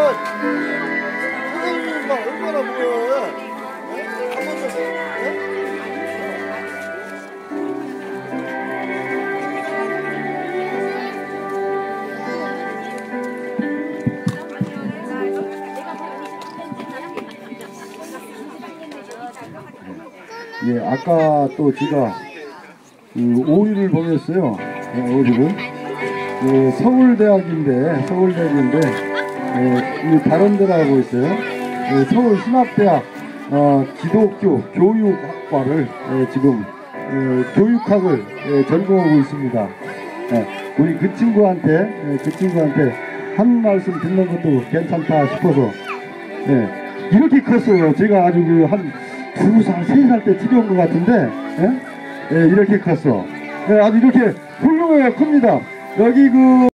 예? 예, 아까 또 제가 그 오리를 보냈어요. 예, 오리를. 그 서울대학인데, 서울대학인데, 예, 이 발언대라고 있어요. 예, 서울 신학대학 어, 기독교 교육학과를 예, 지금 예, 교육학을 예, 전공하고 있습니다. 예, 우리 그 친구한테, 예, 그 친구한테 한 말씀 듣는 것도 괜찮다 싶어서 예, 이렇게 컸어요. 제가 아주 그 한 두 살, 세 살때 들여온 것 같은데, 이렇게 컸어. 예, 아주 이렇게 훌륭해요. 큽니다. 여기 그,